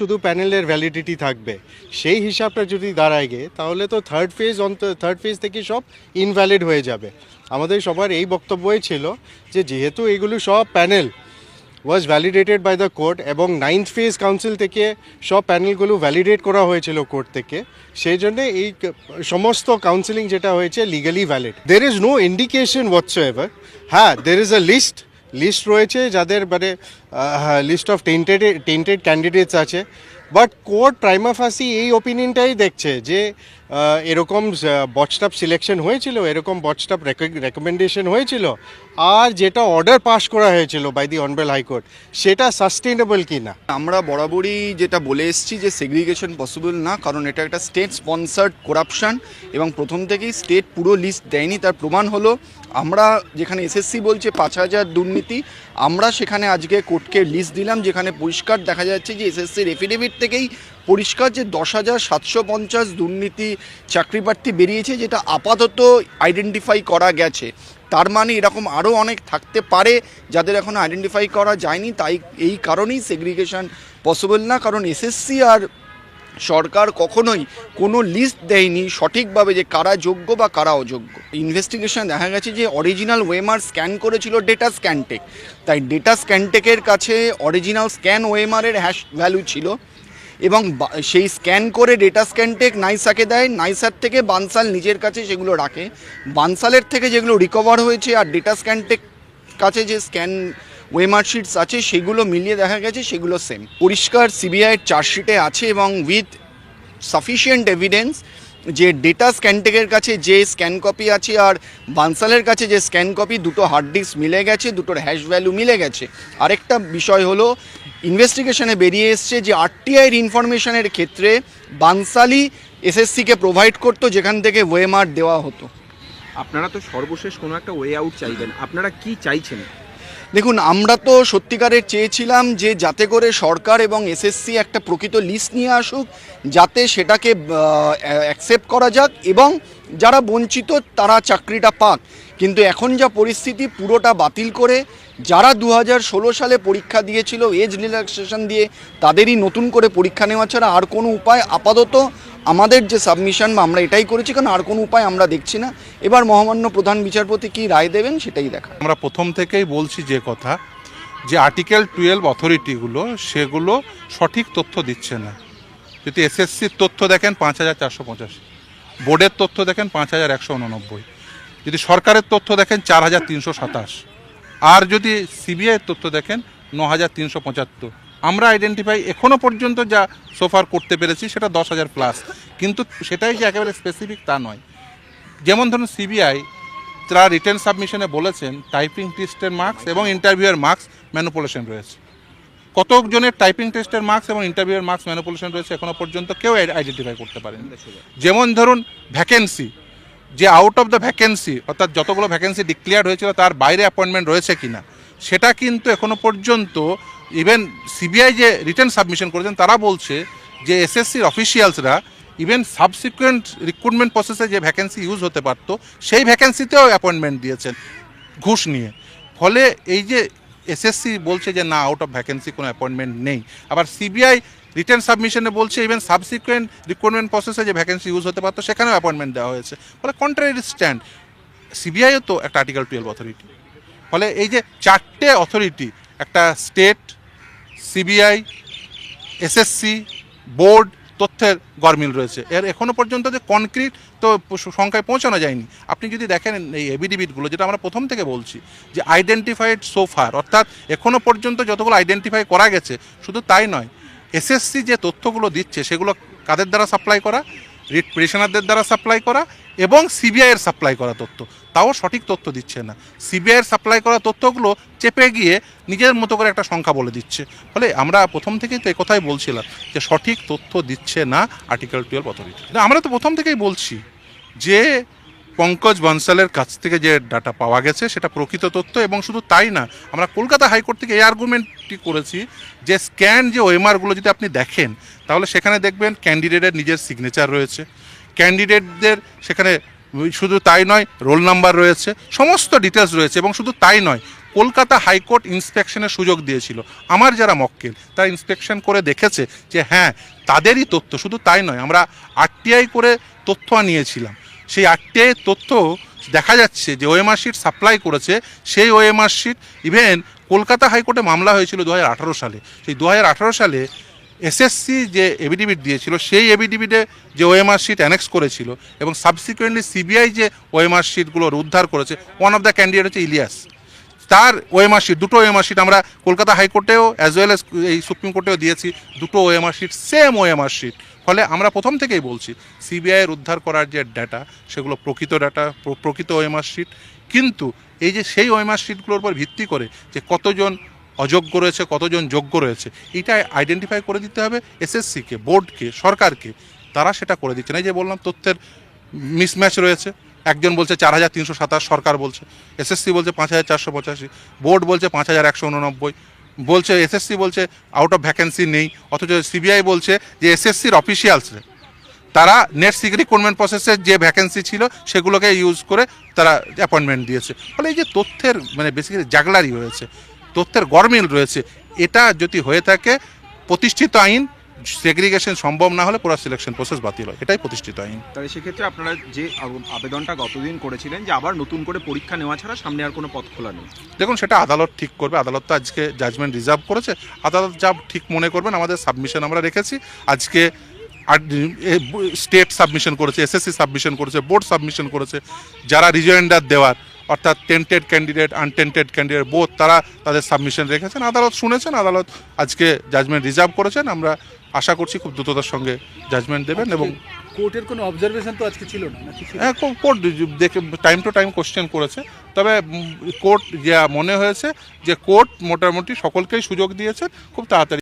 শুধু প্যানেলের ভ্যালিডিটি থাকবে। সেই হিসাবটা যদি দাঁড়ায় গে তাহলে তো থার্ড ফেজ অন্ত থার্ড ফেজ থেকে সব ইনভ্যালিড হয়ে যাবে। আমাদের সবার এই বক্তব্যই ছিল যে, যেহেতু এগুলো সব panel was validated by the court এবং নাইন্থ ফেজ কাউন্সিল থেকে সব প্যানেলগুলো ভ্যালিডেট করা হয়েছিল কোর্ট থেকে, সেই জন্যে এই সমস্ত কাউন্সিলিং যেটা হয়েছে legally valid there is no indication whatsoever হ্যাঁ there is a list list রয়েছে যাদের মানে list of tainted tainted candidates আছে। বাট কোর্ট প্রাইমাফাসি এই ওপিনিয়নটাই দেখছে যে এরকম বটস্টাপ সিলেকশন হয়েছিল, এরকম বটস্টাপ রেকমেন্ডেশন হয়েছিল, আর যেটা অর্ডার পাস করা হয়েছিল by the honourable high court সেটা সাস্টেনেবল কি না আমরা বরাবরই যেটা বলে এসেছি যে সেগ্রিগেশন পসিবল না, কারণ এটা একটা স্টেট স্পন্সার্ড করাপশন এবং প্রথম থেকেই স্টেট পুরো লিস্ট দেয়নি। তার প্রমাণ হলো, আমরা যেখানে এসএসসি বলছে পাঁচ হাজার দুর্নীতি, আমরা সেখানে আজকে কোর্টকে লিস্ট দিলাম, যেখানে পরিষ্কার দেখা যাচ্ছে যে এসএসসির এফিডেভিট থেকেই পরিষ্কার যে দশ হাজার সাতশো পঞ্চাশ দুর্নীতি চাকরি প্রার্থী বেরিয়েছে, যেটা আপাতত আইডেন্টিফাই করা গেছে। তার মানে এরকম আরও অনেক থাকতে পারে, যাদের এখন আইডেন্টিফাই করা যায়নি, তাই এই কারণেই সেগ্রিগেশন পসিবল না। কারণ এসএসসি আর সরকার কখনোই কোনো লিস্ট দেয়নি সঠিকভাবে যে কারা যোগ্য বা কারা অযোগ্য। ইনভেস্টিগেশন দেখা গেছে যে অরিজিনাল ওয়েমার স্ক্যান করেছিল ডেটা স্ক্যানটেক তাই ডেটা স্ক্যানটেকের কাছে অরিজিনাল স্ক্যান ওয়েমারের হ্যাশ ভ্যালু ছিল। এবং সেই স্ক্যান করে ডেটা স্ক্যানটেক নাইসাকে দেয়। নাইসার থেকে বানসাল নিজের কাছে সেগুলো রাখে। বানসালের থেকে যেগুলো রিকভার হয়েছে আর ডেটা স্ক্যানটেক কাছে যে স্ক্যান ওয়েমার্কশিটস আছে, সেগুলো মিলিয়ে দেখা গেছে, সেগুলো সেম পরিষ্কার সিবিআইয়ের চার্জশিটে আছে এবং উইথ সাফিসিয়েন্ট এভিডেন্স যে ডেটা স্ক্যানটেকের কাছে যে স্ক্যান কপি আছে আর বানসালের কাছে যে স্ক্যান কপি দুটো হার্ড ডিস্ক মিলে গেছে, দুটোর হ্যাশ ভ্যালু মিলে গেছে। আরেকটা বিষয় হলো ইনভেস্টিগেশনে বেরিয়ে এসছে যে আরটিআইয়ের ইনফরমেশনের ক্ষেত্রে বানসালি এসএসসিকে প্রোভাইড করতো, যেখান থেকে ওয়েমার দেওয়া হতো। আপনারা তো সর্বশেষ কোনো একটা ওয়ে আউট চাইবেন। আপনারা কি চাইছেন? দেখুন, আমরা তো সত্যিকারের চেয়েছিলাম যে যাতে করে সরকার এবং এসএসসি একটা প্রকৃত লিস্ট নিয়ে আসুক, যাতে সেটাকে অ্যাকসেপ্ট করা যাক এবং যারা বঞ্চিত তারা চাকরিটা পাক। কিন্তু এখন যা পরিস্থিতি, পুরোটা বাতিল করে যারা দু হাজার ষোলো সালে পরীক্ষা দিয়েছিল এজ রিল্যাক্সেশন দিয়ে তাদেরই নতুন করে পরীক্ষা নেওয়া ছাড়া আর কোনো উপায় আপাতত আমাদের যে সাবমিশন বা আমরা এটাই করেছি, কারণ আর কোনো উপায় আমরা দেখছি না। এবার মহামান্য প্রধান বিচারপতি কী রায় দেবেন সেটাই দেখা। আমরা প্রথম থেকেই বলছি যে কথা, যে আর্টিকেল টুয়েলভ অথরিটিগুলো সেগুলো সঠিক তথ্য দিচ্ছে না। যদি এসএসসির তথ্য দেখেন, পাঁচ হাজার চারশো পঁচাশি। বোর্ডের তথ্য দেখেন, পাঁচ হাজার একশো উননব্বই। যদি সরকারের তথ্য দেখেন, চার হাজার তিনশো সাতাশ। আর যদি সিবিআইয়ের তথ্য দেখেন, ন হাজার তিনশো পঁচাত্তর। আমরা আইডেন্টিফাই এখনও পর্যন্ত যা সোফার করতে পেরেছি সেটা দশ হাজার প্লাস কিন্তু সেটাই যে একেবারে স্পেসিফিক তা নয়। যেমন ধরুন সিবিআই তারা রিটার্ন সাবমিশনে বলেছেন টাইপিং টেস্টের মার্কস এবং ইন্টারভিউয়ের মার্কস ম্যানুপুলেশন রয়েছে। কতজনের টাইপিং টেস্টের মার্কস এবং ইন্টারভিউয়ের মার্কস ম্যানুপুলেশন রয়েছে এখনও পর্যন্ত কেউ আইডেন্টিফাই করতে পারেন। যেমন ধরুন ভ্যাকেন্সি যে আউট অফ দ্য ভ্যাকেন্সি অর্থাৎ যতগুলো ভ্যাকেন্সি ডিক্লেয়ার হয়েছিল তার বাইরে অ্যাপয়েন্টমেন্ট রয়েছে কিনা। সেটা কিন্তু এখনও পর্যন্ত ইভেন সিবিআই যে রিটার্ন সাবমিশন করেছেন, তারা বলছে যে এসএসসির অফিসিয়ালসরা ইভেন সাবসিকুয়েন্ট রিক্রুটমেন্ট প্রসেসে যে ভ্যাকেন্সি ইউজ হতে পারতো, সেই ভ্যাকেন্সিতেও অ্যাপয়েন্টমেন্ট দিয়েছেন ঘুষ নিয়ে। ফলে এই যে এসএসসি বলছে যে না আউট অফ ভ্যাকেন্সি কোনো অ্যাপয়েন্টমেন্ট নেই। আবার সিবিআই রিটার্ন সাবমিশনে বলছে ইভেন সাবসিকুয়েন্ট রিক্রুটমেন্ট প্রসেসে যে ভ্যাকেন্সি ইউজ হতে পারতো, সেখানেও অ্যাপয়েন্টমেন্ট দেওয়া হয়েছে। ফলে কন্ট্রারি স্ট্যান্ড সিবিআইও তো একটা আর্টিকেল টুয়েলভ অথরিটি ফলে এই যে চারটে অথরিটি একটা স্টেট সিবিআই এসএসসি বোর্ড তথ্যের গরমিল রয়েছে। এর এখনও পর্যন্ত যে কনক্রিট তো সংখ্যায় পৌঁছানো যায়নি। আপনি যদি দেখেন এই এবিডিবিটগুলো যেটা আমরা প্রথম থেকে বলছি, যে আইডেন্টিফাইড সোফার অর্থাৎ এখনও পর্যন্ত যতগুলো আইডেন্টিফাই করা গেছে, শুধু তাই নয় এসএসসি যে তথ্যগুলো দিচ্ছে, সেগুলো কাদের দ্বারা সাপ্লাই করা? পিটিশনারদের দ্বারা সাপ্লাই করা এবং সিবিআইয়ের সাপ্লাই করা তথ্য। তাও সঠিক তথ্য দিচ্ছে না। সিবিআইয়ের সাপ্লাই করা তথ্যগুলো চেপে গিয়ে নিজের মতো করে একটা সংখ্যা বলে দিচ্ছে। ফলে আমরা প্রথম থেকেই তো কথাই বলছিলাম যে সঠিক তথ্য দিচ্ছে না আর্টিকেল টুয়েলভ অথরিটি আমরা তো প্রথম থেকেই বলছি যে পঙ্কজ বনসালের কাছ থেকে যে ডাটা পাওয়া গেছে, সেটা প্রকৃত তথ্য এবং শুধু তাই না, আমরা কলকাতা হাইকোর্ট থেকে এই আর্গুমেন্টটি করেছি যে স্ক্যান যে ওএমআরগুলো যদি আপনি দেখেন, তাহলে সেখানে দেখবেন ক্যান্ডিডেটের নিজের সিগনেচার রয়েছে। ক্যান্ডিডেটদের সেখানে শুধু তাই নয় রোল নাম্বার রয়েছে, সমস্ত ডিটেলস রয়েছে এবং শুধু তাই নয়, কলকাতা হাইকোর্ট ইন্সপেকশনের সুযোগ দিয়েছিল। আমার যারা মক্কেল, তারা ইন্সপেকশন করে দেখেছে যে হ্যাঁ তাদেরই তথ্য, শুধু তাই নয়, আমরা আরটিআই করে তথ্য আনিয়েছিলাম। সেই আরটিআই তথ্য দেখা যাচ্ছে যে ওএমআর শিট সাপ্লাই করেছে, সেই ওএমআর শিট ইভেন কলকাতা হাইকোর্টে মামলা হয়েছিল দু হাজার আঠারো সালে। সেই দু হাজার আঠেরো সালে এসএসসি যে এভিডিভিট দিয়েছিল, সেই এভিডিভিটে যে ওএমআর শিট অ্যানেক্স করেছিল এবং সাবসিকুয়েন্টলি সিবিআই যে ওএমআর শিটগুলোর উদ্ধার করেছে ওয়ান অফ দ্য ক্যান্ডিডেট হচ্ছে ইলিয়াস। তার ওএমআর শিট দুটো ওএমআর শিট আমরা কলকাতা হাইকোর্টেও অ্যাজ ওয়েল এস এই সুপ্রিম কোর্টেও দিয়েছি, দুটো OMR sheet same OMR sheet ফলে আমরা প্রথম থেকেই বলছি সিবিআইয়ের উদ্ধার করার যে ডাটা সেগুলো প্রকৃত ডাটা প্রকৃত ওএমআর শিট কিন্তু এই যে সেই ওএমআর শিটগুলোর উপর ভিত্তি করে যে কতজন অযোগ্য রয়েছে, কতজন যোগ্য রয়েছে, এটা আইডেন্টিফাই করে দিতে হবে এসএসসিকে বোর্ডকে সরকারকে। তারা সেটা করে দিচ্ছে না। এই যে বললাম, তথ্যের মিসম্যাচ রয়েছে। একজন বলছে চার হাজার তিনশো সাতাশ, সরকার বলছে। এসএসসি বলছে পাঁচ হাজার চারশো পঁচাশি বোর্ড বলছে পাঁচ হাজার একশো উননব্বই। বলছে এসএসসি বলছে আউট অফ ভ্যাকেন্সি নেই। অথচ সিবিআই বলছে যে এসএসসির অফিসিয়ালসরা তারা নেট রিক্রুটমেন্ট প্রসেসের যে ভ্যাকেন্সি ছিল, সেগুলোকে ইউজ করে তারা অ্যাপয়েন্টমেন্ট দিয়েছে। ফলে এই যে তথ্যের মানে বেসিক্যালি জাগলারি রয়েছে, তথ্যের গরমিল রয়েছে, এটা যদি হয়ে থাকে, প্রতিষ্ঠিত আইন সেগ্রিগেশন সম্ভব না হলে পুরো সিলেকশন প্রসেস বাতিল হয়। এটাই প্রতিষ্ঠিত আইন। তাহলে সেক্ষেত্রে আপনারা যে আবেদনটা গতদিন করেছিলেন যে আবার নতুন করে পরীক্ষা নেওয়া ছাড়া সামনে আর কোনো পথ খোলা নেই। দেখুন সেটা আদালত ঠিক করবে। আদালত তো আজকে জাজমেন্ট রিজার্ভ করেছে। আদালত যা ঠিক মনে করবেন আমাদের সাবমিশন আমরা রেখেছি। আজকে আর স্টেট সাবমিশন করেছে এসএসসি সাবমিশন করেছে বোর্ড সাবমিশন করেছে। যারা রিজয়েন্ডার দেওয়ার অর্থাৎ টেন্টেড ক্যান্ডিডেট আনটেন্টেড ক্যান্ডিডেট বোধ তারা তাদের সাবমিশন রেখেছেন। আদালত শুনেছেন আদালত আজকে জাজমেন্ট রিজার্ভ করেছেন। আমরা আশা করছি খুব দ্রুততার সঙ্গে জাজমেন্ট দেবেন এবং কোর্টের কোনো অবজারভেশন তো আজকে ছিল না? হ্যাঁ কোর্ট দেখে টাইম টু টাইম কোশ্চেন করেছে। তবে কোর্ট যা মনে হয়েছে যে কোর্ট মোটামুটি সকলকেই সুযোগ দিয়েছে। খুব তাড়াতাড়ি